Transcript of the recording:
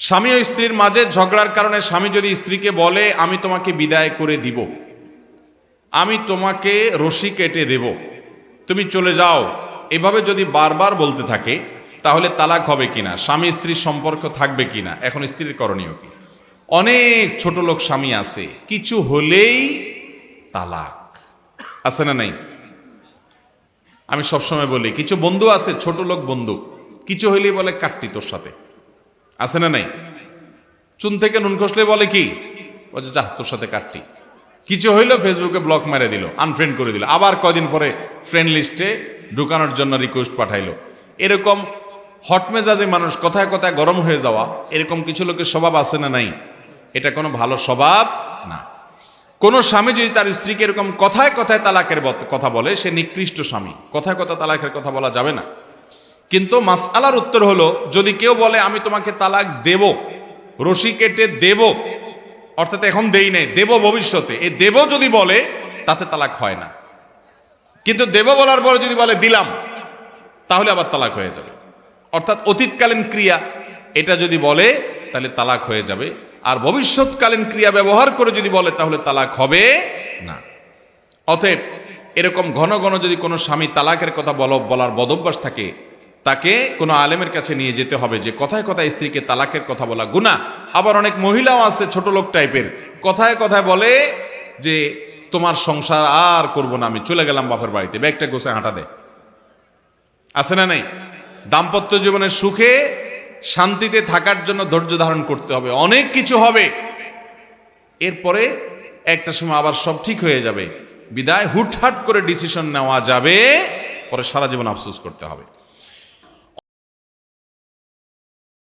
স্বামী ও স্ত্রীর মাঝে ঝগড়ার কারণে স্বামী যদি স্ত্রীকে বলে, আমি তোমাকে বিদায় করে দিব। আমি তোমাকে রশি কেটে দেব। তুমি চলে যাও। এভাবে যদি বারবার বলতে থাকে, তাহলে তালাক হবে কিনা? স্বামী স্ত্রীর সম্পর্ক থাকবে কিনা? এখন স্ত্রীর করণীয় কি? অনেক ছোট লোক স্বামী আছে, কিছু হলেই তালাক। আছে না নাই? আমি সবসময় বলি, কিছু বন্ধু আছে, ছোট লোক বন্ধু, কিছু হইলেই বলে, কাটতি তোর সাথে। আছে না নাই? চুন থেকে নুন খসলে বলে কি? বলছে যা তোর সাথে কাটতি। কিছু হইল ফেসবুকে ব্লক মেরে দিল আনফ্রেন্ড করে দিল। আবার কদিন পরে ফ্রেন্ড লিস্টে ঢুকানোর জন্য রিকোয়েস্ট পাঠাইলো। এরকম হট মেজাজে মানুষ কথায় কথায় গরম হয়ে যাওয়া, এরকম কিছু লোকের স্বভাব আছে না নাই? এটা কোনো ভালো স্বভাব না। কোন স্বামী যদি তার স্ত্রীকে এরকম কথায় কথায় তালাকের কথা বলে, সে নিকৃষ্ট স্বামী। কথায় কথা তালাকের কথা বলা যাবে না। কিন্তু মাসআলার উত্তর হলো, যদি কেউ বলে, আমি তোমাকে তালাক দেব, রশি কেটে দেব, অর্থাৎ এখন দেই নাই, দেব ভবিষ্যতে। এই দেব যদি বলে, তাতে তালাক হয় না। কিন্তু দেব বলার পরে যদি বলে, দিলাম, তাহলে আবার তালাক হয়ে যাবে। অর্থাৎ অতীতকালীন ক্রিয়া, এটা যদি বলে, তাহলে তালাক হয়ে যাবে। আর ভবিষ্যৎকালীন ক্রিয়া ব্যবহার করে যদি বলে, তাহলে তালাক হবে না। অতএব, এরকম ঘন ঘন যদি কোনো স্বামী তালাকের কথা বল, বলার বদভ্যাস থাকে তাকে কোনো আলেমের কাছে নিয়ে যেতে হবে যে কথায় কথায় স্ত্রীকে তালাকের কথা বলা গুণা আবার অনেক মহিলাও আছে ছোট লোক টাইপের। কথায় কথায় বলে যে, তোমার সংসার আর করব না, আমি চলে গেলাম বাপের বাড়িতে। ব্যাগটা গোছায় হাঁটা দেয় আছে না নাই? দাম্পত্য জীবনের সুখে শান্তিতে থাকার জন্য ধৈর্য ধারণ করতে হবে। অনেক কিছু হবে। এরপরে একটা সময় আবার সব ঠিক হয়ে যাবে। বিদায় হুটহাট করে ডিসিশন নেওয়া যাবে। পরে সারা জীবন আফসোস করতে হবে।